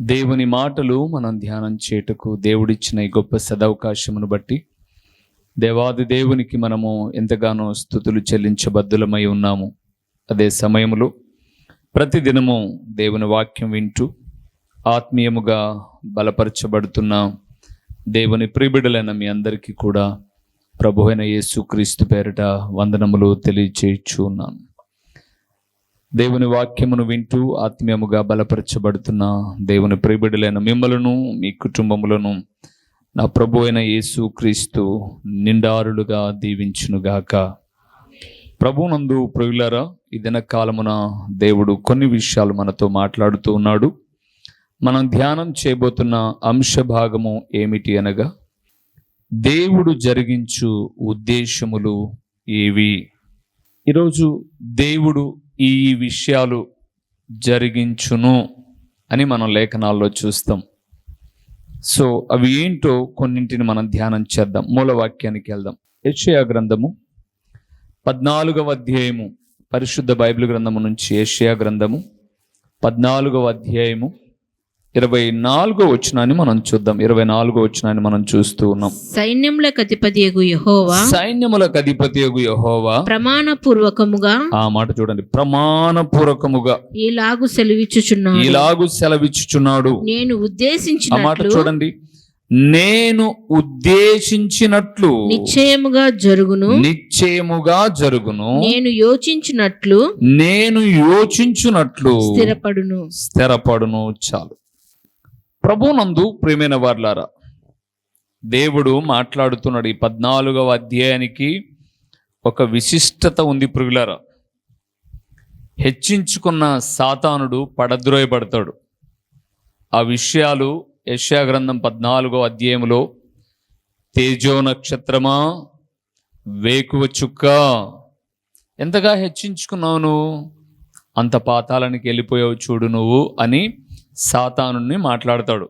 దేవుని మాటలు మనం ధ్యానం చేయుటకు దేవుడిచ్చిన ఈ గొప్ప సదవకాశమును బట్టి దేవాది దేవునికి మనము ఎంతగానో స్థుతులు చెల్లించబద్దులమై ఉన్నాము. అదే సమయంలో ప్రతిదినము దేవుని వాక్యం వింటూ ఆత్మీయముగా బలపరచబడుతున్న దేవుని ప్రిబిడలైన మీ అందరికీ కూడా ప్రభు అయిన యేసుక్రీస్తు పేరిట వందనములు తెలియచేయచ్చు ఉన్నాను దేవుని వాక్యమును వింటూ ఆత్మీయముగా బలపరచబడుతున్న దేవుని ప్రియబిడలైన మిమ్మలను మీ కుటుంబములను నా ప్రభు అయిన యేసు క్రీస్తు నిండారులుగా దీవించునుగాక ప్రభునందు ప్రియులరా ఈ దినకాలమున దేవుడు కొన్ని విషయాలు మనతో మాట్లాడుతూ ఉన్నాడు. మనం ధ్యానం చేయబోతున్న అంశ భాగము ఏమిటి అనగా దేవుడు జరిగించు ఉద్దేశములు ఏవి? ఈరోజు దేవుడు ఈ విషయాలు జరిగించును అని మనం లేఖనాల్లో చూస్తాం. సో అవి ఏంటో కొన్నింటిని మనం ధ్యానం చేద్దాం. మూలవాక్యానికి వెళ్దాం. ఏషియా గ్రంథము పద్నాలుగవ అధ్యాయము. పరిశుద్ధ బైబిల్ గ్రంథము నుంచి ఏషియా గ్రంథము పద్నాలుగవ అధ్యాయము ఇరవై నాలుగో వచనాన్ని మనం చూద్దాం. ఇరవై నాలుగో వచనాన్ని మనం చూస్తూ ఉన్నాం. సైన్యములకు అధిపతియగు యెహోవా. సైన్యములకు అధిపతి యహోవా. ప్రమాణపూర్వకముగా. ఆ మాట చూడండి. ప్రమాణపూర్వకముగా. ఈలాగు సెలవిచ్చుచున్నాడు. ఇలాగు సెలవిచ్చుచున్నాడు. నేను ఆ మాట చూడండి. నేను ఉద్దేశించినట్లు నిశ్చయముగా జరుగును. నిశ్చయముగా జరుగును. నేను యోచించినట్లు నేను యోచించునట్లు స్థిరపడును. స్థిరపడును. చాలు. ప్రభునందు ప్రేమైన వార్లారా దేవుడు మాట్లాడుతున్నాడు ఈ పద్నాలుగవ అధ్యాయానికి ఒక విశిష్టత ఉంది ప్రియులారా. హెచ్చించుకున్న సాతానుడు పడద్రోయబడతాడు. ఆ విషయాలు యెషయా గ్రంథం పద్నాలుగో అధ్యాయంలో తేజో నక్షత్రమా వేకువ చుక్క ఎంతగా హెచ్చించుకున్నావు నువ్వు? అంత పాతాలనికి వెళ్ళిపోయావు చూడు నువ్వు అని సాతానుని మాట్లాడతాడు.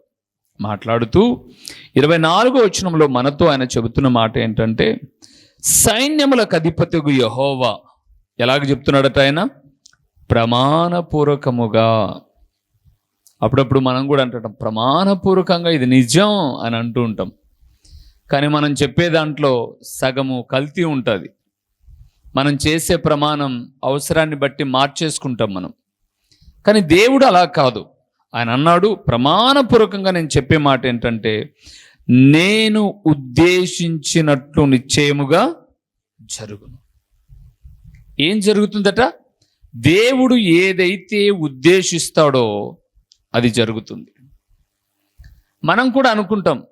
మాట్లాడుతూ ఇరవై నాలుగో వచనంలో మనతో ఆయన చెబుతున్న మాట ఏంటంటే సైన్యములకు అధిపతిగు యహోవా. ఎలాగ చెప్తున్నాడట ఆయన? ప్రమాణపూర్వకముగా అప్పుడప్పుడు మనం కూడా అంటుంటాం ప్రమాణపూర్వకంగా ఇది నిజం అని అంటూ ఉంటాం. కానీ మనం చెప్పే దాంట్లో సగము కల్తీ ఉంటుంది. మనం చేసే ప్రమాణం అవసరాన్ని బట్టి మార్చేసుకుంటాం మనం. కానీ దేవుడు అలా కాదు. ఆయన అన్నాడు ప్రమాణపూర్వకంగా నేను చెప్పే మాట ఏంటంటే నేను ఉద్దేశించినట్లు నిశ్చయముగా జరుగును. ఏం జరుగుతుందట? దేవుడు ఏదైతే ఉద్దేశిస్తాడో అది జరుగుతుంది. మనం కూడా అనుకుంటాం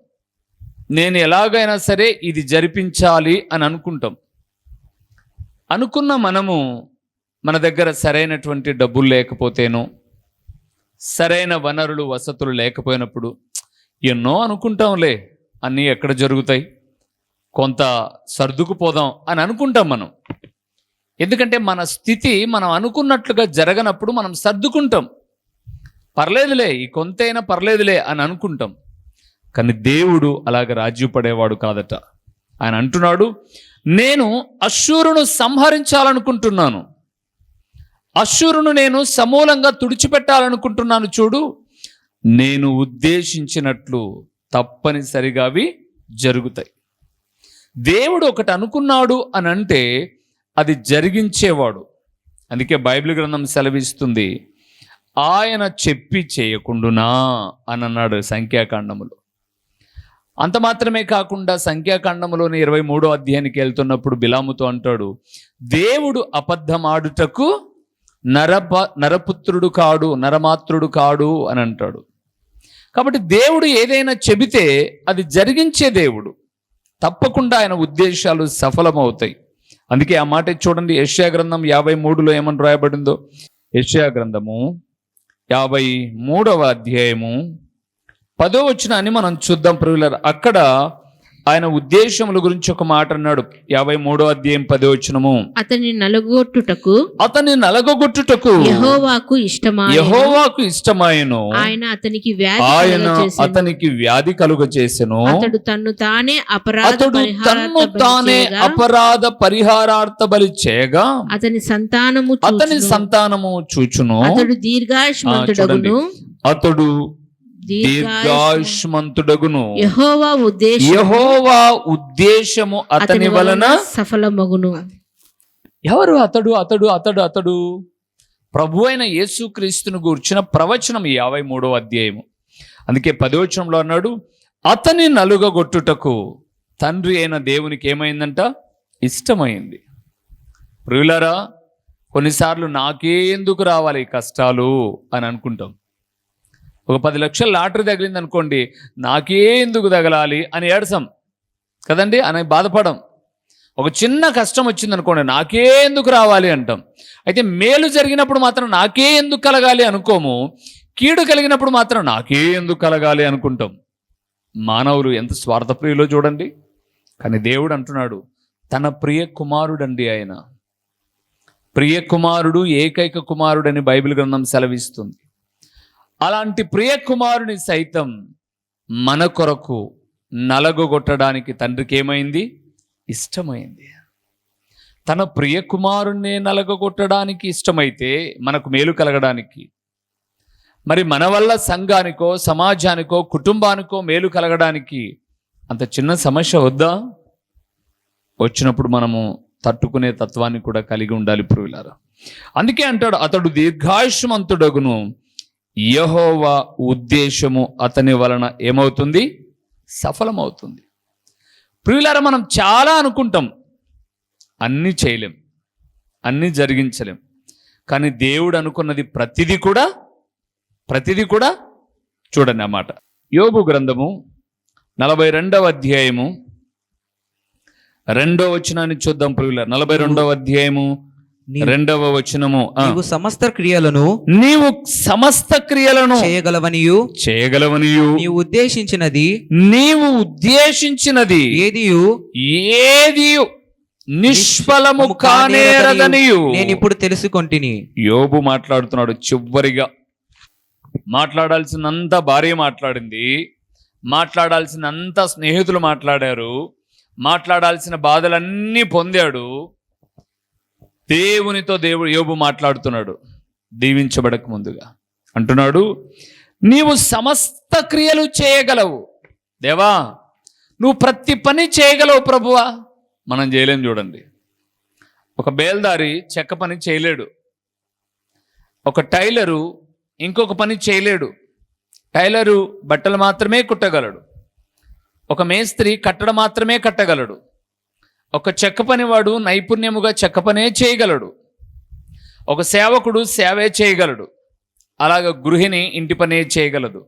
నేను ఎలాగైనా సరే ఇది జరిపించాలి అని అనుకుంటాం. అనుకున్న మనము మన దగ్గర సరైనటువంటి డబ్బులు లేకపోతేనో సరైన వనరులు వసతులు లేకపోయినప్పుడు ఎన్నో అనుకుంటాంలే అన్నీ ఎక్కడ జరుగుతాయి? కొంత సర్దుకుపోదాం అని అనుకుంటాం మనం. ఎందుకంటే మన స్థితి మనం అనుకున్నట్లుగా జరగనప్పుడు మనం సర్దుకుంటాం. పర్లేదులే ఈ కొంతైనా పర్లేదులే అని అనుకుంటాం. కానీ దేవుడు అలాగ రాజ్యం పడేవాడు కాదట. ఆయన అంటున్నాడు నేను అశ్వరును సంహరించాలనుకుంటున్నాను. అశ్షూరును నేను సమూలంగా తుడిచిపెట్టాలనుకుంటున్నాను చూడు. నేను ఉద్దేశించినట్లు తప్పనిసరిగా అవి జరుగుతాయి. దేవుడు ఒకటి అనుకున్నాడు అని అంటే అది జరిగించేవాడు. అందుకే బైబిల్ గ్రంథం సెలవిస్తుంది ఆయన చెప్పి చేయకుండునా అని అన్నాడు సంఖ్యాకాండములో. అంత మాత్రమే కాకుండా సంఖ్యాకాండములోని ఇరవై మూడో అధ్యాయానికి వెళ్తున్నప్పుడు బిలాముతో అంటాడు దేవుడు అబద్ధమాడుటకు నరప నరపుత్రుడు కాడు నరమాత్రుడు కాడు అని అంటాడు. కాబట్టి దేవుడు ఏదైనా చెబితే అది జరిగించే దేవుడు. తప్పకుండా ఆయన ఉద్దేశాలు సఫలమవుతాయి. అందుకే ఆ మాట చూడండి యష్యా గ్రంథం యాభై మూడులో ఏమని రాయబడిందో. యష్యా గ్రంథము యాభై మూడవ అధ్యాయము పదో వచ్చిన అని మనం చూద్దాం ప్రియులర్. అక్కడ ఆయన ఉద్దేశముల గురించి ఒక మాట అన్నాడు. యాభై మూడో అధ్యాయం పదో వచనము. అతని నలుగొట్టుటకు అతని నలగొట్టుటకు యహోవాకు ఇష్టమాయ యహోవాకు ఇష్టమాయను. ఆయన అతనికి వ్యాధి ఆయన. అతనికి వ్యాధి కలుగ చేసెను. అతడు తన్ను తానే అపరాధ అతడు తన్ను తానే అపరాధ పరిహారార్థ బలి చేయగా అతని సంతానము అతని. సంతానము చూచును. అతడు దీర్ఘాయుష్మంతుడగును. అతడు దీర్ఘాయుష్మంతుడగును. యెహోవా ఉద్దేశం యహోవా ఉద్దేశము అతని వలన సఫలమగును. ఎవరు? అతడు అతడు అతడు అతడు. ప్రభు అయిన యేసుక్రీస్తును గూర్చిన ప్రవచనం యాభై మూడో అధ్యాయము. అందుకే పదవచనంలో అన్నాడు అతని నలుగగొట్టుటకు తండ్రి అయిన దేవునికి ఏమైందంట? ఇష్టమైంది. ప్రియులారా కొన్నిసార్లు నాకే ఎందుకు రావాలి కష్టాలు అని అనుకుంటాం. ఒక పది లక్షల లాటరీ తగిలింది అనుకోండి నాకే ఎందుకు తగలాలి అని ఏడసం కదండి? అని బాధపడం. ఒక చిన్న కష్టం వచ్చింది అనుకోండి నాకే ఎందుకు రావాలి అంటాం. అయితే మేలు జరిగినప్పుడు మాత్రం నాకే ఎందుకు కలగాలి అనుకోము. కీడు కలిగినప్పుడు మాత్రం నాకే ఎందుకు కలగాలి అనుకుంటాం. మానవులు ఎంత స్వార్థప్రియులో చూడండి. కానీ దేవుడు అంటున్నాడు తన ప్రియ కుమారుడండి ఆయన. ప్రియ కుమారుడు ఏకైక కుమారుడని బైబిల్ గ్రంథం సెలవిస్తుంది. అలాంటి ప్రియకుమారుని సైతం మన కొరకు నలగొట్టడానికి తండ్రికి ఏమైంది? ఇష్టమైంది. తన ప్రియకుమారుణ్ణే నలగొట్టడానికి ఇష్టమైతే మనకు మేలు కలగడానికి. మరి మన వల్ల సంఘానికో సమాజానికో కుటుంబానికో మేలు కలగడానికి అంత చిన్న సమస్య వద్దా? వచ్చినప్పుడు మనము తట్టుకునే తత్వాన్ని కూడా కలిగి ఉండాలి పురుగులారా అందుకే అంటాడు అతడు దీర్ఘాయుష్మంతుడగును. యహోవా ఉద్దేశము అతని వలన ఏమవుతుంది? సఫలమవుతుంది. ప్రియులారా మనం చాలా అనుకుంటాం. అన్నీ చేయలేం. అన్నీ జరిగించలేం. కానీ దేవుడు అనుకున్నది ప్రతిదీ కూడా ప్రతిదీ కూడా చూడండి అన్నమాట యోగు గ్రంథము నలభై రెండవ అధ్యాయము. రెండో వచనాన్ని చూద్దాం ప్రియుల నలభై రెండవ అధ్యాయము రెండవ వచనము. నీవు సమస్త క్రియలను నీవు సమస్త క్రియలను చేయగలవనియు. చేయగలవనియు. నీవు ఉద్దేశించినది నీవు ఉద్దేశించినది ఏదియు? ఏది నిష్ఫలము కానేరదనియు. నేను ఇప్పుడు తెలుసుకొంటిని. యోబు మాట్లాడుతున్నాడు చివరిగా. మాట్లాడాల్సినంత భార్య మాట్లాడింది. మాట్లాడాల్సినంత స్నేహితులు మాట్లాడారు. మాట్లాడాల్సిన బాధలన్నీ పొందాడు. దేవునితో దేవుడు యోబు మాట్లాడుతున్నాడు. దీవించబడక ముందుగా. అంటున్నాడు నీవు సమస్త క్రియలు చేయగలవు. దేవా నువ్వు ప్రతి పని చేయగలవు ప్రభువా. మనం చేయలేం చూడండి. ఒక బేల్దారి చెక్క పని చేయలేడు. ఒక టైలరు ఇంకొక పని చేయలేడు. టైలరు బట్టలు మాత్రమే కుట్టగలడు. ఒక మేస్త్రి కట్టడం మాత్రమే కట్టగలడు. ఒక చెక్క పనివాడు నైపుణ్యముగా చెక్క పనే చేయగలడు. ఒక సేవకుడు సేవే చేయగలడు. అలాగ గృహిణి ఇంటి పనే చేయగలదు.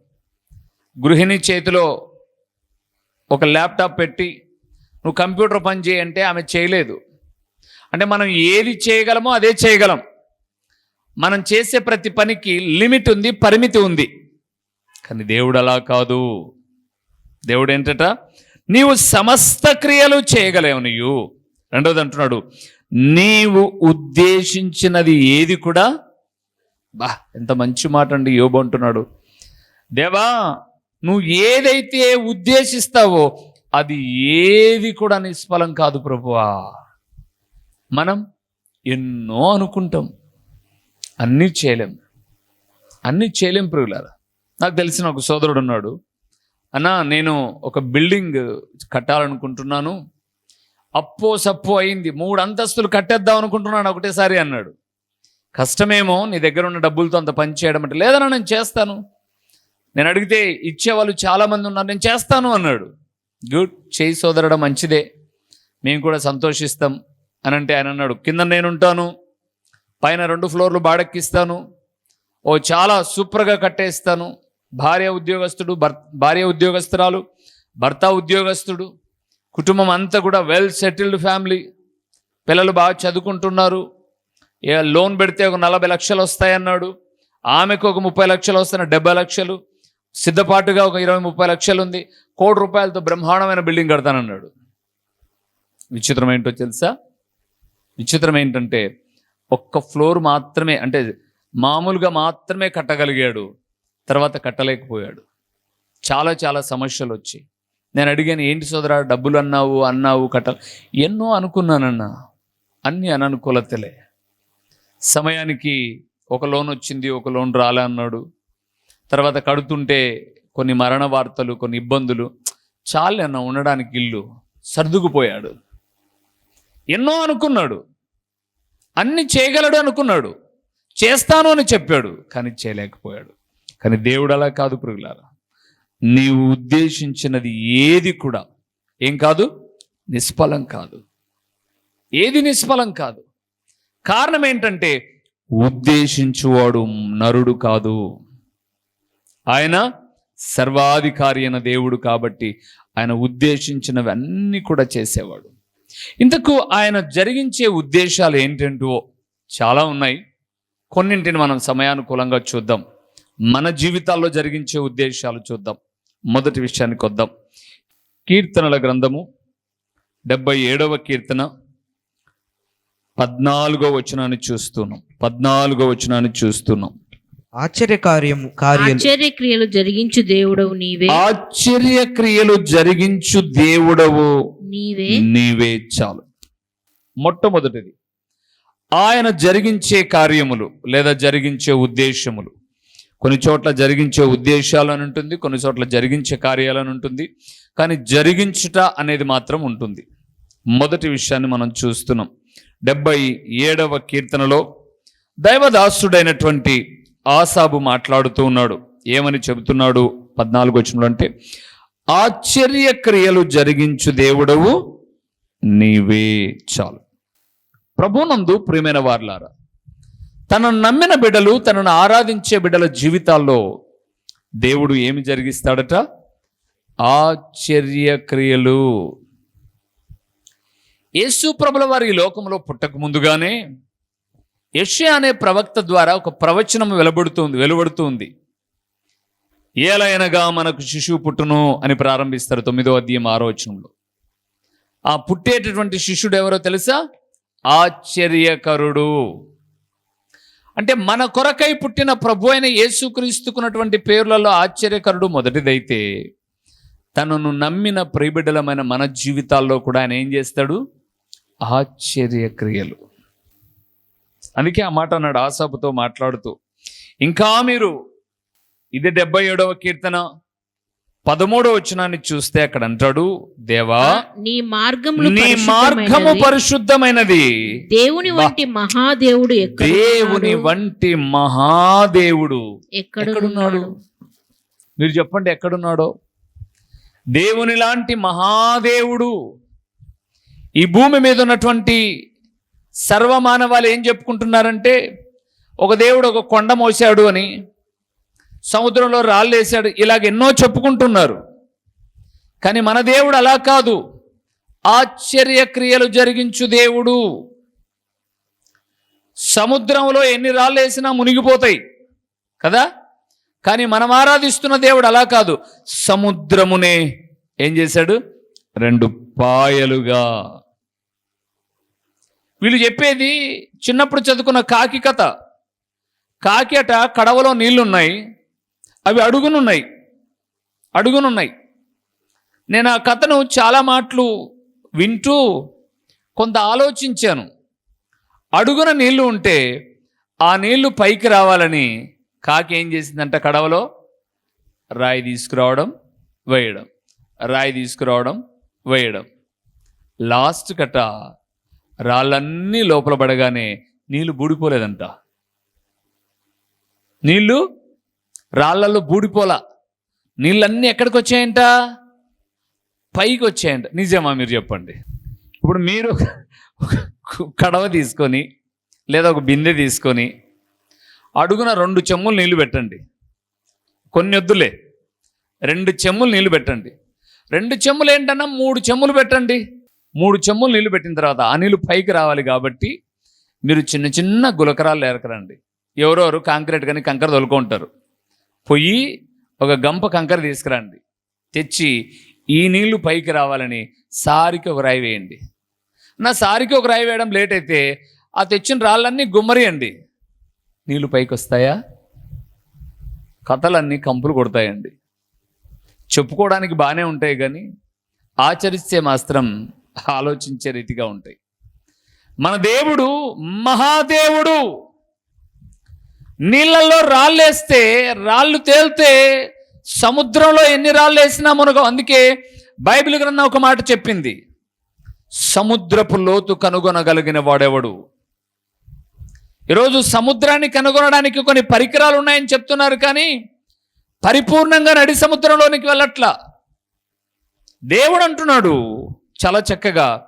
గృహిణి చేతిలో ఒక ల్యాప్టాప్ పెట్టి నువ్వు కంప్యూటర్ పని చేయంటే ఆమె చేయలేదు. అంటే మనం ఏది చేయగలమో అదే చేయగలం. మనం చేసే ప్రతి పనికి లిమిట్ ఉంది పరిమితి ఉంది. కానీ దేవుడు అలా కాదు. దేవుడు ఏంటట? నీవు సమస్త క్రియలు చేయగలేవు నీవు రెండోది అంటున్నాడు నీవు ఉద్దేశించినది ఏది కూడా బా ఎంత మంచి మాట అండి యోబు అంటున్నాడు. దేవా నువ్వు ఏదైతే ఉద్దేశిస్తావో అది ఏది కూడా నిష్ఫలం కాదు ప్రభువా. మనం ఎన్నో అనుకుంటాం అన్నీ చేయలేం. అన్నీ చేయలేం ప్రియులారా. నాకు తెలిసిన ఒక సోదరుడు ఉన్నాడు అన్నా నేను ఒక బిల్డింగ్ కట్టాలనుకుంటున్నాను. అప్పో సప్పో అయింది. మూడు అంతస్తులు కట్టేద్దాం అనుకుంటున్నాను ఒకటేసారి అన్నాడు. కష్టమేమో నీ దగ్గర ఉన్న డబ్బులతో అంత పని చేయడం అంటే లేదన్నా నేను చేస్తాను. నేను అడిగితే ఇచ్చేవాళ్ళు చాలామంది ఉన్నారు నేను చేస్తాను అన్నాడు. గుడ్ చేయి సోదరడం మంచిదే. మేము కూడా సంతోషిస్తాం అని అంటే ఆయన అన్నాడు. కింద నేను ఉంటాను పైన రెండు ఫ్లోర్లు బాడెక్కిస్తాను ఓ చాలా సూపర్గా కట్టేస్తాను భార్య ఉద్యోగస్తుడు భర్ భార్య ఉద్యోగస్తురాలు భర్త ఉద్యోగస్తుడు కుటుంబం అంతా కూడా వెల్ సెటిల్డ్ ఫ్యామిలీ పిల్లలు బాగా చదువుకుంటున్నారు. లోన్ పెడితే ఒక నలభై లక్షలు వస్తాయన్నాడు. ఆమెకు ఒక ముప్పై లక్షలు వస్తాయి డెబ్బై లక్షలు. సిద్ధపాటుగా ఒక ఇరవై ముప్పై లక్షలు ఉంది. కోటి రూపాయలతో బ్రహ్మాండమైన బిల్డింగ్ కడతానన్నాడు. విచిత్రం ఏంటో తెలుసా? విచిత్రం ఏంటంటే ఒక్క ఫ్లోర్ మాత్రమే అంటే మామూలుగా మాత్రమే కట్టగలిగాడు. తర్వాత కట్టలేకపోయాడు. చాలా చాలా సమస్యలు వచ్చాయి. నేను అడిగాను ఏంటి సోదరా డబ్బులు అన్నావు అన్నావు కట్ట ఎన్నో అనుకున్నానన్నా అన్ని అననుకూలతలే. సమయానికి ఒక లోన్ వచ్చింది ఒక లోన్ రాలే అన్నాడు. తర్వాత కడుతుంటే కొన్ని మరణ వార్తలు కొన్ని ఇబ్బందులు. చాలే అన్న ఉండడానికి ఇల్లు సర్దుకుపోయాడు. ఎన్నో అనుకున్నాడు. అన్ని చేయగలడు అనుకున్నాడు. చేస్తాను అని చెప్పాడు కానీ చేయలేకపోయాడు. కానీ దేవుడు అలా కాదు పురుగులారా నీవు ఉద్దేశించినది ఏది కూడా ఏం కాదు? నిష్ఫలం కాదు. ఏది నిష్ఫలం కాదు? కారణం ఏంటంటే ఉద్దేశించువాడు నరుడు కాదు. ఆయన సర్వాధికారి అయిన దేవుడు కాబట్టి ఆయన ఉద్దేశించినవి అన్నీ కూడా చేసేవాడు. ఇంతకు ఆయన జరిగించే ఉద్దేశాలు ఏంటంటో చాలా ఉన్నాయి. కొన్నింటిని మనం సమయానుకూలంగా చూద్దాం. మన జీవితాల్లో జరిగించే ఉద్దేశాలు చూద్దాం. మొదటి విషయానికి వద్దాం. కీర్తనల గ్రంథము డెబ్బై ఏడవ కీర్తన పద్నాలుగో వచనాన్ని చూస్తున్నాం. పద్నాలుగో వచనాన్ని చూస్తున్నాం. ఆశ్చర్యకార్యము కార్యాలు. ఆశ్చర్యక్రియలు జరిగించు దేవుడవు నీవే. ఆశ్చర్య క్రియలు జరిగించు దేవుడవు నీవే. నీవే చాలు. మొట్టమొదటిది. ఆయన జరిగించే కార్యములు లేదా జరిగించే ఉద్దేశములు. కొన్ని చోట్ల జరిగించే ఉద్దేశాలను అని ఉంటుంది కొన్ని చోట్ల జరిగించే కార్యాలు అని ఉంటుంది. కానీ జరిగించుట అనేది మాత్రం ఉంటుంది. మొదటి విషయాన్ని మనం చూస్తున్నాం. డెబ్బై ఏడవ కీర్తనలో దైవదాసుడైనటువంటి ఆసాబు మాట్లాడుతూ ఉన్నాడు. ఏమని చెబుతున్నాడు? పద్నాలుగు వచనంలో అంటే ఆశ్చర్య క్రియలు జరిగించు దేవుడవు నీవే చాలు. ప్రభునందు ప్రియమైన వార్లారా తనను నమ్మిన బిడ్డలు తనను ఆరాధించే బిడ్డల జీవితాల్లో దేవుడు ఏమి జరిగిస్తాడట? ఆశ్చర్యక్రియలు యేసు ప్రభుల వారి లోకంలో పుట్టక ముందుగానే యెషయా అనే ప్రవక్త ద్వారా ఒక ప్రవచనం వెలువడుతుంది వెలువడుతుంది. ఏలైనగా మనకు శిశువు పుట్టును అని ప్రారంభిస్తారు తొమ్మిదో అధ్యయం ఆరో వచనంలో. ఆ పుట్టేటటువంటి శిష్యుడు ఎవరో తెలుసా? ఆశ్చర్యకరుడు. అంటే మన కొరకై పుట్టిన ప్రభు అయిన యేసుక్రీస్తుకున్నటువంటి పేర్లలో ఆశ్చర్యకరుడు మొదటిదైతే తనను నమ్మిన ప్రియబిడ్డలమైన మన జీవితాల్లో కూడా ఆయన ఏం చేస్తాడు? ఆశ్చర్యక్రియలు. అందుకే ఆ మాట అన్నాడు ఆసాపుతో మాట్లాడుతూ ఇంకా మీరు ఇది డెబ్బై ఏడవ కీర్తన పదమూడవ వచనాన్ని చూస్తే అక్కడ అంటాడు దేవా నీ మార్గములు నీ మార్గము. పరిశుద్ధమైనది. దేవుని వంటి మహాదేవుడు దేవుని వంటి మహాదేవుడు ఎక్కడున్నాడు మీరు చెప్పండి ఎక్కడున్నాడో దేవుని లాంటి మహాదేవుడు ఈ భూమి మీద ఉన్నటువంటి సర్వమానవాళ్ళు ఏం చెప్పుకుంటున్నారంటే ఒక దేవుడు ఒక కొండ మోసాడు అని సముద్రంలో రాళ్ళు వేసాడు ఇలాగ ఎన్నో చెప్పుకుంటున్నారు. కానీ మన దేవుడు అలా కాదు. ఆశ్చర్య క్రియలు జరిగించు దేవుడు. సముద్రంలో ఎన్ని రాళ్ళు వేసినా మునిగిపోతాయి. కదా? కానీ మనం ఆరాధిస్తున్న దేవుడు అలా కాదు. సముద్రమునే ఏం చేశాడు? రెండు పాయలుగా. వీళ్ళు చెప్పేది చిన్నప్పుడు చదువుకున్న కాకి కథ. కాకి అట కడవలో నీళ్ళున్నాయి. అవి అడుగునున్నాయి. అడుగునున్నాయి. నేను ఆ కథను చాలా మాటలు వింటూ కొంత ఆలోచించాను. అడుగున నీళ్ళు ఉంటే ఆ నీళ్ళు పైకి రావాలని కాకి ఏం చేసిందంట కడవలో? రాయి తీసుకురావడం వేయడం. రాయి తీసుకురావడం వేయడం. లాస్ట్ కట్ట రాళ్ళన్నీ లోపల పడగానే నీళ్ళు బూడిపోలేదంట. నీళ్ళు రాళ్ళల్లో బూడిపోలా. నీళ్ళన్నీ ఎక్కడికి వచ్చాయంట పైకి వచ్చాయంట నిజమా మీరు చెప్పండి. ఇప్పుడు మీరు కడవ తీసుకొని లేదా ఒక బిందె తీసుకొని అడుగున రెండు చెమ్ములు నీళ్ళు పెట్టండి. కొన్ని వద్దులే రెండు చెమ్ములు నీళ్ళు పెట్టండి. రెండు చెమ్ములు ఏంటన్నా? మూడు చెమ్ములు పెట్టండి. మూడు చెమ్ములు నీళ్ళు పెట్టిన తర్వాత ఆ నీళ్ళు పైకి రావాలి కాబట్టి మీరు చిన్న చిన్న గులకరాలు ఏరకరండి. ఎవరెవరు కాంక్రీట్ కానీ కంకర తొలుకుంటారు. పొయ్యి ఒక గంప కంకర తీసుకురండి. తెచ్చి ఈ నీళ్ళు పైకి రావాలని సారికి ఒక రాయి వేయండి. నా సారికి ఒక రాయి వేయడం లేట్ అయితే ఆ తెచ్చిన రాళ్ళన్నీ గుమ్మరియండి. నీళ్ళు పైకి వస్తాయా కథలన్నీ కంపులు కొడతాయండి. చెప్పుకోవడానికి బాగానే ఉంటాయి కానీ ఆచరిస్తే మాత్రం ఆలోచించే రీతిగా ఉంటాయి. మన దేవుడు మహాదేవుడు! నీళ్ళల్లో రాళ్ళేస్తే రాళ్ళు తేలితే సముద్రంలో ఎన్ని రాళ్ళు వేసినా మనకు అందుకే బైబిల్ గ్రంథం ఒక మాట చెప్పింది. సముద్రపు లోతు కనుగొనగలిగిన వాడెవడు? ఈరోజు సముద్రాన్ని కనుగొనడానికి కొన్ని పరికరాలు ఉన్నాయని చెప్తున్నారు కానీ పరిపూర్ణంగా నడి సముద్రంలోనికి వెళ్ళట్లా. దేవుడు అంటున్నాడు చాలా చక్కగా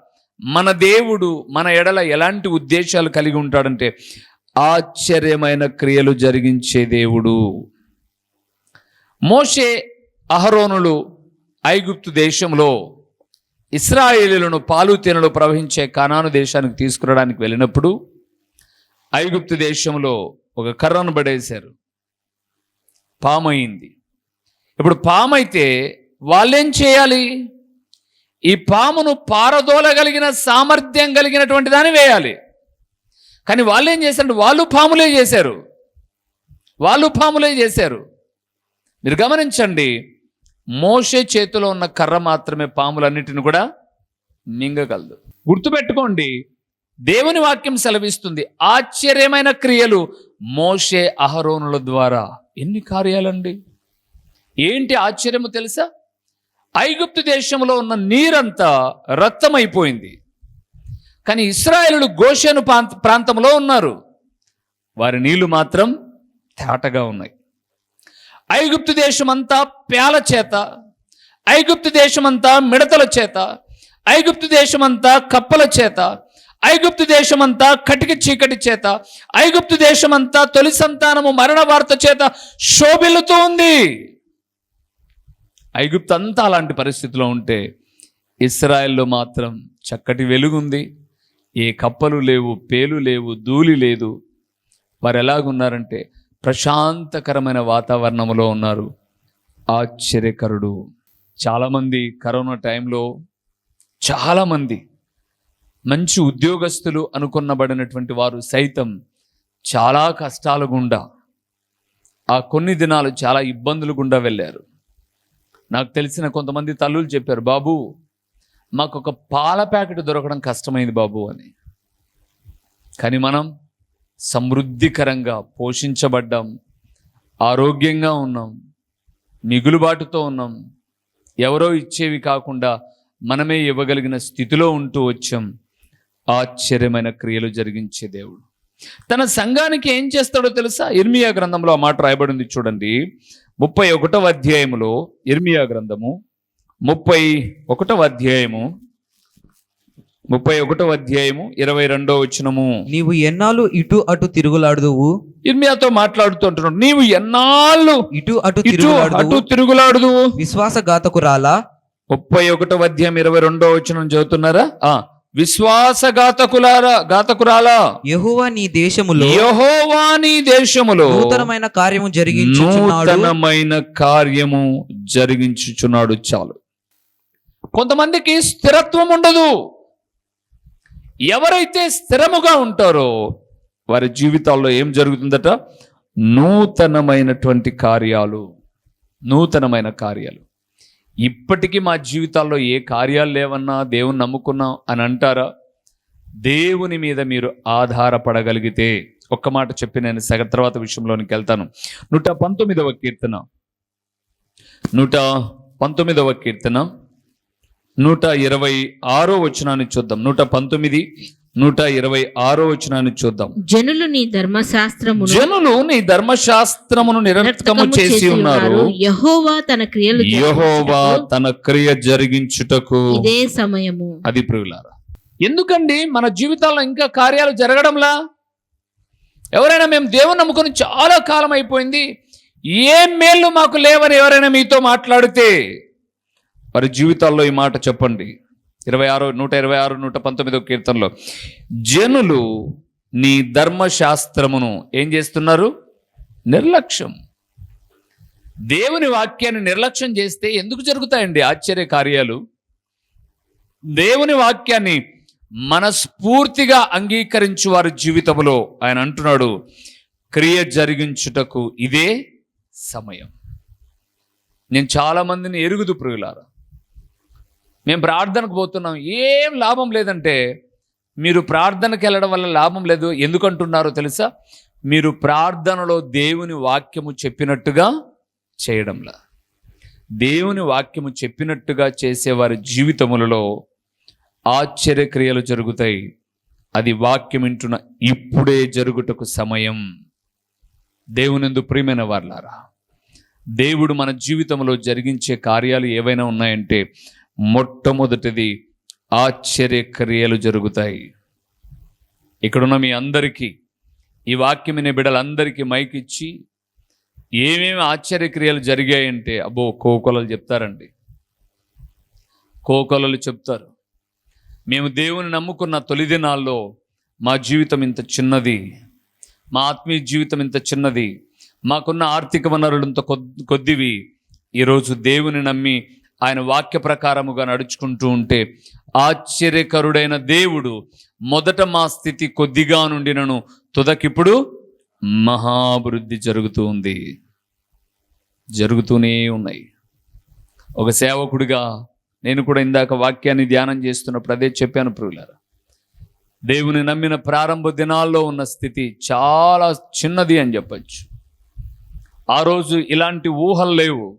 మన దేవుడు మన ఎడల ఎలాంటి ఉద్దేశాలు కలిగి ఉంటాడంటే ఆశ్చర్యమైన క్రియలు జరిగించే దేవుడు. మోషే అహరోనులు ఐగుప్తు దేశంలో ఇస్రాయేలీలను పాలు తేనెలు ప్రవహించే కానాను దేశానికి తీసుకురావడానికి వెళ్ళినప్పుడు ఐగుప్తు దేశంలో ఒక కర్రను పడేశారు. పామైంది. ఇప్పుడు పామైతే వాళ్ళేం చేయాలి? ఈ పామును పారదోలగలిగిన సామర్థ్యం కలిగినటువంటి దాన్ని వేయాలి. కానీ వాళ్ళు ఏం చేశారంటే వాళ్ళు పాములే చేశారు. వాళ్ళు పాములే చేశారు. మీరు గమనించండి మోషే చేతిలో ఉన్న కర్ర మాత్రమే పాములన్నిటిని కూడా మింగగలదు. గుర్తుపెట్టుకోండి దేవుని వాక్యం సెలవిస్తుంది ఆశ్చర్యమైన క్రియలు మోషే అహరోనుల ద్వారా. ఎన్ని కార్యాలండి? ఏంటి ఆశ్చర్యము తెలుసా? ఐగుప్తు దేశంలో ఉన్న నీరంతా రక్తమైపోయింది. కానీ ఇస్రాయేలు గోషను ప్రాంత ప్రాంతంలో ఉన్నారు. వారి నీళ్ళు మాత్రం తేటగా ఉన్నాయి. ఐగుప్తు దేశమంతా పేల చేత ఐగుప్తు దేశమంతా మిడతల చేత ఐగుప్తు దేశమంతా కప్పల చేత ఐగుప్తు దేశమంతా కటిక చీకటి చేత ఐగుప్తు దేశమంతా తొలి సంతానము మరణ వార్త చేత శోభిల్లుతూ ఉంది. ఐగుప్తు అంతా అలాంటి పరిస్థితిలో ఉంటే ఇస్రాయెల్లో మాత్రం చక్కటి వెలుగుంది. ఏ కప్పలు లేవు పేలు లేవు ధూళి లేదు. వారు ఎలాగున్నారంటే ప్రశాంతకరమైన వాతావరణంలో ఉన్నారు. ఆశ్చర్యకరుడు. చాలామంది కరోనా టైంలో చాలామంది మంచి ఉద్యోగస్తులు అనుకున్నబడినటువంటి వారు సైతం చాలా కష్టాల గుండా ఆ కొన్ని దినాలు చాలా ఇబ్బందులు గుండా వెళ్ళారు. నాకు తెలిసిన కొంతమంది తల్లులు చెప్పారు బాబు మాకు ఒక పాల ప్యాకెట్ దొరకడం కష్టమైంది బాబు అని. కానీ మనం సమృద్ధికరంగా పోషించబడ్డాం ఆరోగ్యంగా ఉన్నాం మిగులుబాటుతో ఉన్నాం. ఎవరో ఇచ్చేవి కాకుండా మనమే ఇవ్వగలిగిన స్థితిలో ఉంటూ వచ్చాం. ఆశ్చర్యమైన క్రియలు జరిగించే దేవుడు. తన సంఘానికి ఏం చేస్తాడో తెలుసా? ఇర్మియా గ్రంథంలో ఆ మాట రాయబడింది చూడండి. ముప్పై ఒకటవ అధ్యాయములో ఇర్మియా గ్రంథము ముప్పై ఒకటవ అధ్యాయము. ముప్పై ఒకటవ అధ్యాయము ఇరవై రెండో వచనము. నీవు ఎన్నాళ్ళు ఇటు అటు తిరుగులాడుదువు? ఇర్మియాతో మాట్లాడుతూ అంటున్నాడు నీవు ఎన్నాళ్ళు ఇటు అటు ఇటు అటు తిరుగులాడుదువు? తిరుగులాడుదు విశ్వాసఘాతకురాలా ముప్పై ఒకటవ అధ్యాయం ఇరవై రెండో వచనం చదువుతున్నారా? ఆ విశ్వాసఘాతకులారా ఘాతకురాలా యెహోవా నీ దేశములో యెహోవా నీ దేశములో నూతనమైన కార్యము జరిగించుచున్నాడు. నూతనమైన కార్యము జరిగించుచున్నాడు చాలు. కొంతమందికి స్థిరత్వం ఉండదు. ఎవరైతే స్థిరముగా ఉంటారో వారి జీవితాల్లో ఏం జరుగుతుందట? నూతనమైనటువంటి కార్యాలు నూతనమైన కార్యాలు. ఇప్పటికీ మా జీవితాల్లో ఏ కార్యాలు లేవన్నా దేవుని నమ్ముకున్నాం అని అంటారా? దేవుని మీద మీరు ఆధారపడగలిగితే ఒక్క మాట చెప్పి నేను సగ తర్వాత విషయంలోనికి వెళ్తాను. నూట పంతొమ్మిదవ కీర్తన. నూట పంతొమ్మిదవ కీర్తన. నూట ఇరవై ఆరో వచనాన్ని చూద్దాం. నూట పంతొమ్మిది నూట ఇరవై ఆరో వచనాన్ని చూద్దాం. జనులు నీ ధర్మశాస్త్రమును జనులు నీ ధర్మశాస్త్రమును నిరర్థకము చేసి ఉన్నారు. యహోవా తన క్రియలు యెహోవా తన క్రియ జరిగించుటకు. ఇదే సమయము. అది ప్రియులారా ఎందుకండి మన జీవితాల్లో ఇంకా కార్యాలు జరగడంలా? ఎవరైనా మేము దేవుని నమ్ముకొని చాలా కాలం అయిపోయింది. ఏం మేళ్ళు మాకు లేవని ఎవరైనా మీతో మాట్లాడితే వారి జీవితాల్లో ఈ మాట చెప్పండి. ఇరవై ఆరు నూట ఇరవై ఆరు నూట పంతొమ్మిదో కీర్తనలో జనులు నీ ధర్మశాస్త్రమును ఏం చేస్తున్నారు? నిర్లక్ష్యం. దేవుని వాక్యాన్ని నిర్లక్ష్యం చేస్తే ఎందుకు జరుగుతాయండి ఆశ్చర్య కార్యాలు? దేవుని వాక్యాన్ని మనస్ఫూర్తిగా అంగీకరించు వారి జీవితంలో ఆయన అంటున్నాడు క్రియ జరిగించుటకు ఇదే సమయం. నేను చాలా మందిని ఎరుగుదు ప్రియులారా. మేము ప్రార్థనకు పోతున్నాం. ఏం లాభం లేదంటే మీరు ప్రార్థనకి వెళ్ళడం వల్ల లాభం లేదు. ఎందుకంటున్నారో తెలుసా? మీరు ప్రార్థనలో దేవుని వాక్యము చెప్పినట్టుగా చేయడంలా. దేవుని వాక్యము చెప్పినట్టుగా చేసేవారి జీవితములలో ఆశ్చర్యక్రియలు జరుగుతాయి. అది వాక్యం వింటున్న ఇప్పుడే జరుగుటకు సమయం. దేవునిందు ప్రియమైన వార్లారా దేవుడు మన జీవితంలో జరిగించే కార్యాలు ఏవైనా ఉన్నాయంటే మొట్టమొదటిది ఆశ్చర్యక్రియలు జరుగుతాయి. ఇక్కడున్న మీ అందరికీ ఈ వాక్యం వినే బిడ్డలందరికీ మైక్ ఇచ్చి ఏమేమి ఆశ్చర్యక్రియలు జరిగాయంటే అబ్బో కోకొలలు చెప్తారండి. కోకొలలు చెప్తారు. మేము దేవుని నమ్ముకున్న తొలి దినాల్లో మా జీవితం ఇంత చిన్నది. మా ఆత్మీయ జీవితం ఇంత చిన్నది. మాకున్న ఆర్థిక వనరులు ఇంత కొద్దివి. ఈరోజు దేవుని నమ్మి ఆయన వాక్య ప్రకారముగా నడుచుకుంటూ ఉంటే ఆశ్చర్యకరుడైన దేవుడు మొదట మా స్థితి కొద్దిగా నుండినను తుదకిప్పుడు మహాభివృద్ధి జరుగుతూ ఉంది. జరుగుతూనే ఉన్నాయి. ఒక సేవకుడిగా నేను కూడా ఇందాక వాక్యాన్ని ధ్యానం చేస్తున్నప్పుడు అదే చెప్పాను ప్రియులారా. దేవుని నమ్మిన ప్రారంభ దినాల్లో ఉన్న స్థితి చాలా చిన్నది అని చెప్పచ్చు. ఆ రోజు ఇలాంటి ఊహలు లేవు.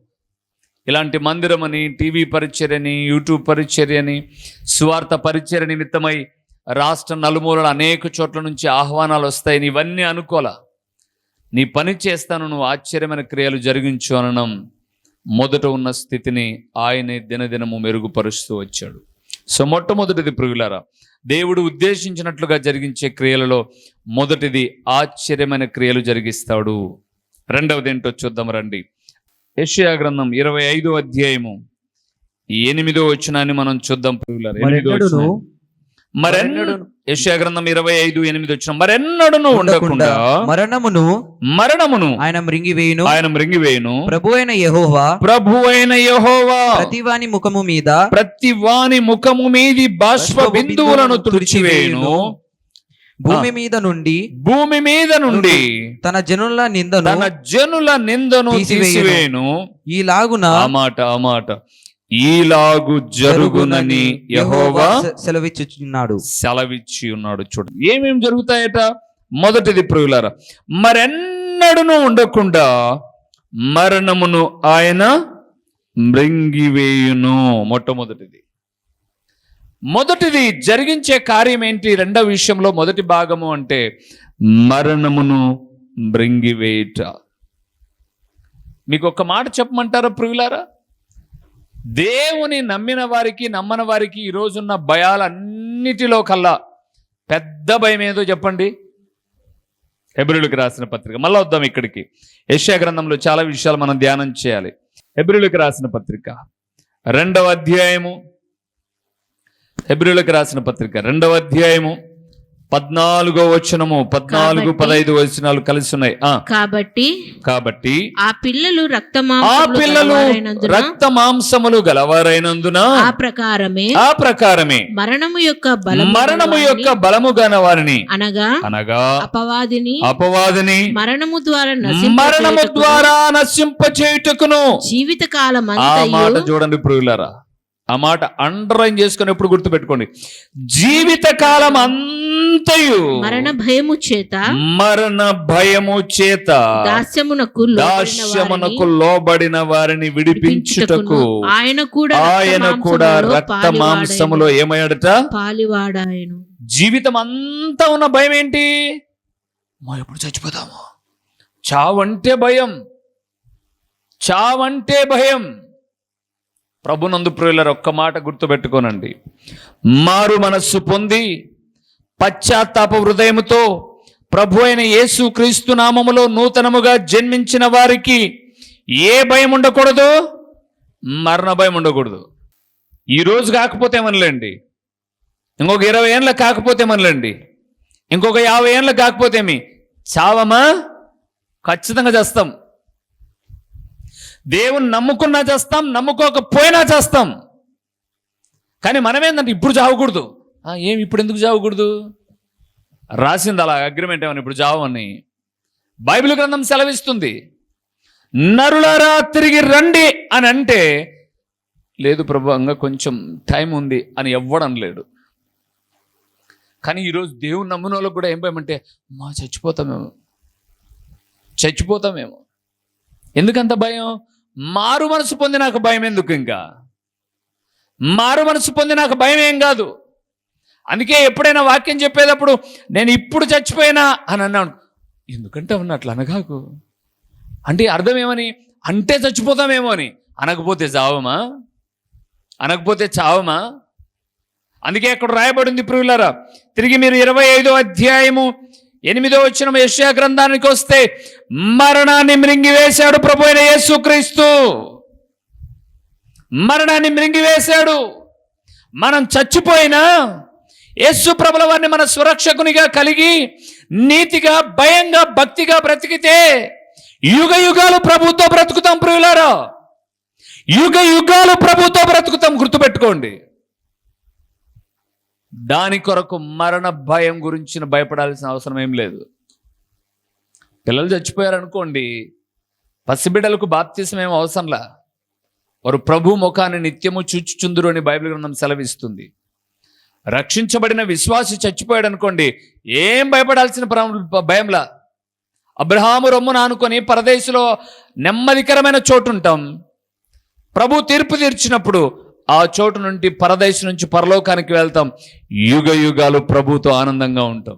ఇలాంటి మందిరమని టీవీ పరిచర్యని యూట్యూబ్ పరిచర్యని సువార్త పరిచర్య నిమిత్తమై రాష్ట్ర నలుమూలల అనేక చోట్ల నుంచి ఆహ్వానాలు వస్తాయి. ఇవన్నీ అనుకోలా. నీ పని చేస్తాను నువ్వు ఆశ్చర్యమైన క్రియలు జరిగించు అనడం మొదట ఉన్న స్థితిని ఆయనే దినదినము మెరుగుపరుస్తూ వచ్చాడు. సో మొట్టమొదటిది ప్రియులారా దేవుడు ఉద్దేశించినట్లుగా జరిగించే క్రియలలో మొదటిది ఆశ్చర్యమైన క్రియలు జరిగిస్తాడు. రెండవది ఏంటో చూద్దాం రండి. యెషయా గ్రంథం ఇరవై ఐదో అధ్యాయము. ఎనిమిదో వచనాన్ని మనం చూద్దాం ప్రియులారా. మరెన్నడు యెషయా గ్రంథం ఇరవై ఐదు ఎనిమిది వచ్చిన మరెన్నడును ఉండకుండా మరణమును మరణమును ఆయన మృంగివేయును. ఆయన మృంగివేయును. ప్రభు అయిన యెహోవా ప్రభు అయిన యహోవా ప్రతివాని ముఖము మీద ప్రతి వాని ముఖము మీది బాష్ప బిందువులను తుడిచివేయును. భూమి మీద నుండి భూమి మీద నుండి తన జనుల నిందను తన జనుల నిందను తీసివేయును. ఈలాగున ఆ మాట ఆ మాట. ఈలాగు జరుగునని యహోవా సెలవిచ్చుచున్నాడు. సెలవిచ్చి ఉన్నాడు. చూడండి ఏమేం జరుగుతాయట? మొదటిది ప్రియులారా మరెన్నడును ఉండకుండా మరణమును ఆయన మృంగివేయును మొట్టమొదటిది. మొదటిది జరిగించే కార్యం ఏంటి? రెండవ విషయంలో మొదటి భాగము అంటే మరణమును మృంగివేయుట. మీకు ఒక మాట చెప్పమంటారా ప్రియులారా? దేవుని నమ్మిన వారికి నమ్మని వారికి ఈరోజున్న భయాలన్నిటిలో కల్లా పెద్ద భయం ఏదో చెప్పండి. ఎబ్రిలుకి రాసిన పత్రిక. మళ్ళీ వద్దాం ఇక్కడికి. యశ్యా గ్రంథంలో చాలా విషయాలు మనం ధ్యానం చేయాలి. ఎబ్రిలుకి రాసిన పత్రిక. రెండవ అధ్యాయము హెబ్రిలకు రాసిన పత్రిక రెండవ అధ్యాయము పద్నాలుగో వచనము పద్నాలుగు పదైదు వచనాలు కలిసి ఉన్నాయి. ఆ. కాబట్టి కాబట్టి ఆ పిల్లలు ఆ రక్తమాంసములు పిల్లలు రక్త మాంసములు గలవారైనందున ఆ ప్రకారమే ఆ ప్రకారమే మరణము యొక్క బలము మరణము యొక్క బలము గల వారిని అనగా అనగా అపవాదిని అపవాదిని మరణము ద్వారా మరణము ద్వారా నశింప చేయుటకును జీవిత కాలం ఆ మాట చూడండి ప్రియులారా. ఆ మాట అండర్లైన్ చేసుకుని ఎప్పుడు గుర్తుపెట్టుకోండి. జీవిత కాలం అంతయు మరణ భయము చేత మరణ భయము చేత దాస్యమునకు లోబడిన దాస్యమునకు వారిని లోబడిన వారిని విడిపించుటకు ఆయన కూడా ఆయన కూడా రక్త రక్త మాంసములో ఏమయ్యాడట? పాలివాడాయను. జీవితం అంతా ఉన్న భయం ఏంటి మా ఎప్పుడు చచ్చిపోతాము? చావంటే భయం. చావంటే భయం. ప్రభునందు ప్రియులర్ ఒక్క మాట గుర్తుపెట్టుకోనండి. మారు మనస్సు పొంది పశ్చాత్తాప హృదయముతో ప్రభు అయిన యేసు క్రీస్తు నామములో నూతనముగా జన్మించిన వారికి ఏ భయం ఉండకూడదు? మరణ భయం ఉండకూడదు. ఈరోజు కాకపోతే మనలేండి. ఇంకొక ఇరవై ఏళ్ళ కాకపోతే మనలేండి. ఇంకొక యాభై ఏళ్ళ కాకపోతేమి చావమా? ఖచ్చితంగా చేస్తాం. దేవుని నమ్ముకున్నా చేస్తాం నమ్ముకోకపోయినా చేస్తాం. కానీ మనమేందంటే ఇప్పుడు చావకూడదు. ఏం ఇప్పుడు ఎందుకు చావకూడదు? రాసింది అలా అగ్రిమెంట్ ఏమని ఇప్పుడు చావని బైబిల్ గ్రంథం సెలవిస్తుంది. నరులారా తిరిగి రండి అని అంటే లేదు ప్రభు ఇంకా కొంచెం టైం ఉంది అని ఎవ్వడం లేడు కానీ ఈరోజు దేవుని నమ్మిన వాళ్ళకి కూడా ఏం భయమంటే మా చచ్చిపోతామేమో. చచ్చిపోతామేమో. ఎందుకంత భయం? మారు మనసు పొంది నాకు భయం ఎందుకు ఇంకా? మారు మనసు పొంది నాకు భయం ఏం కాదు. అందుకే ఎప్పుడైనా వాక్యం చెప్పేటప్పుడు నేను ఇప్పుడు చచ్చిపోయినా అని అన్నాను. ఎందుకంటే అవును అట్లా అనగాకు. అంటే అర్థం ఏమని అంటే చచ్చిపోతామేమో అని. అనకపోతే చావమా? అనకపోతే చావమా? అందుకే అక్కడ రాయబడింది ప్రియులారా తిరిగి మీరు ఇరవై ఐదో అధ్యాయము ఎనిమిదో వచ్చిన యశ్యా గ్రంథానికి వస్తే మరణాన్ని మృంగివేశాడు ప్రభు అయిన యేసుక్రీస్తు. మరణాన్ని మృంగివేశాడు. మనం చచ్చిపోయినా యేసు ప్రభుల వారిని మన సురక్షకునిగా కలిగి నీతిగా భయంగా భక్తిగా బ్రతికితే యుగ యుగాలు ప్రభుతో బ్రతుకుతాం ప్రియులారా. యుగ యుగాలు ప్రభుతో బ్రతుకుతాం. గుర్తుపెట్టుకోండి. దాని కొరకు మరణ భయం గురించి భయపడాల్సిన అవసరం ఏం లేదు. పిల్లలు చచ్చిపోయారనుకోండి పసిబిడ్డలకు బాప్తీసం ఏం అవసరంలా? వారు ప్రభు ముఖాన్ని నిత్యము చూచుచుందురు అని బైబిల్ గ్రంథం సెలవిస్తుంది. రక్షించబడిన విశ్వాసి చచ్చిపోయాడు అనుకోండి ఏం భయపడాల్సిన భయంలా? అబ్రహాము రొమ్మున ఆనుకొని పరదేశంలో నెమ్మదికరమైన చోటు ఉంటాం ప్రభు తీర్పు తీర్చినప్పుడు ఆ చోటు నుండి పరదేశం నుంచి పరలోకానికి వెళ్తాం. యుగ యుగాలు ప్రభుతో ఆనందంగా ఉంటాం.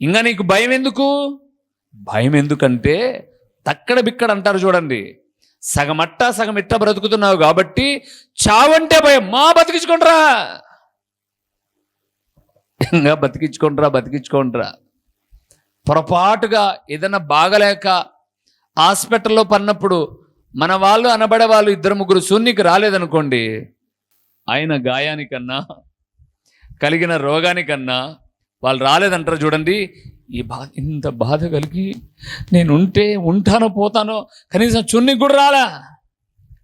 ఇంకా నీకు భయం ఎందుకు? భయం ఎందుకంటే తక్కడ బిక్కడ అంటారు చూడండి. సగమట్టా సగం ఇట్ట బ్రతుకుతున్నావు కాబట్టి చావంటే భయం. మా బతికించుకుంట్రా ఇంకా బతికించుకుంట్రా బతికించుకుంట్రా పొరపాటుగా ఏదైనా బాగలేక హాస్పిటల్లో పన్నప్పుడు మన వాళ్ళు అనబడే వాళ్ళు ఇద్దరు ముగ్గురు శూన్యకి రాలేదనుకోండి ఆయన గాయానికన్నా కలిగిన రోగానికన్నా వాళ్ళు రాలేదంటారు చూడండి. ఈ బాధ ఇంత బాధ కలిగి నేను ఉంటే ఉంటానో పోతానో కనీసం చున్నికి కూడా రాలా.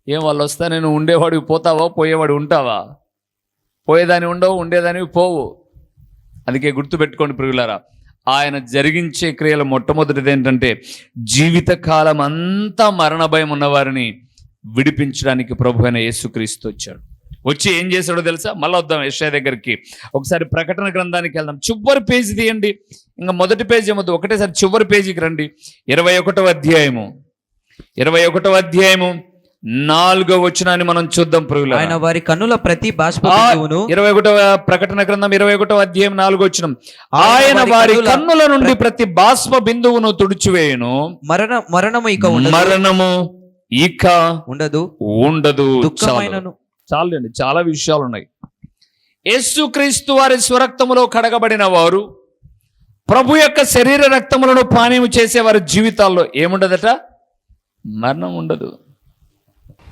ఏం వాళ్ళు వస్తా నేను ఉండేవాడివి పోతావా పోయేవాడు ఉంటావా? పోయేదాని ఉండవు ఉండేదానివి పోవు. అందుకే గుర్తుపెట్టుకోండి ప్రియులారా. ఆయన జరిగించే క్రియలు మొట్టమొదటిది ఏంటంటే జీవితకాలం అంతా మరణ భయం ఉన్నవారిని విడిపించడానికి ప్రభు అయిన యేసుక్రీస్తు వచ్చాడు. వచ్చి ఏం చేశాడో తెలుసా? మళ్ళీ వద్దాం యశ్యా దగ్గరికి. ఒకసారి ప్రకటన గ్రంథానికి వెళ్దాం. చివరి పేజీ తీయండి. ఇంకా మొదటి పేజీ ఏమొద్దు? ఒకటేసారి చివరి పేజీకి రండి. ఇరవై ఒకటో అధ్యాయము. ఇరవై ఒకటో అధ్యాయము. నాలుగో వచనాన్ని మనం చూద్దాం ప్రియుల ఆయన వారి కన్నుల ప్రతి బాష్ప ఆ, బిందువును ఇరవై ఒకటవ ప్రకటన గ్రంథం ఇరవై ఒకటవ అధ్యాయం నాలుగో వచ్చిన ఆయన వారి కన్నుల నుండి ప్రతి బాష్ప బిందువును తుడిచివేయును. మరణ మరణము ఇక మరణము ఇక ఉండదు. ఉండదు. చాలు. చాలండి చాలా విషయాలు ఉన్నాయి యేసుక్రీస్తు వారి స్వరక్తములో కడగబడిన వారు ప్రభు యొక్క శరీర రక్తములను పానీయం చేసే వారి జీవితాల్లో ఏముండదట? మరణం ఉండదు.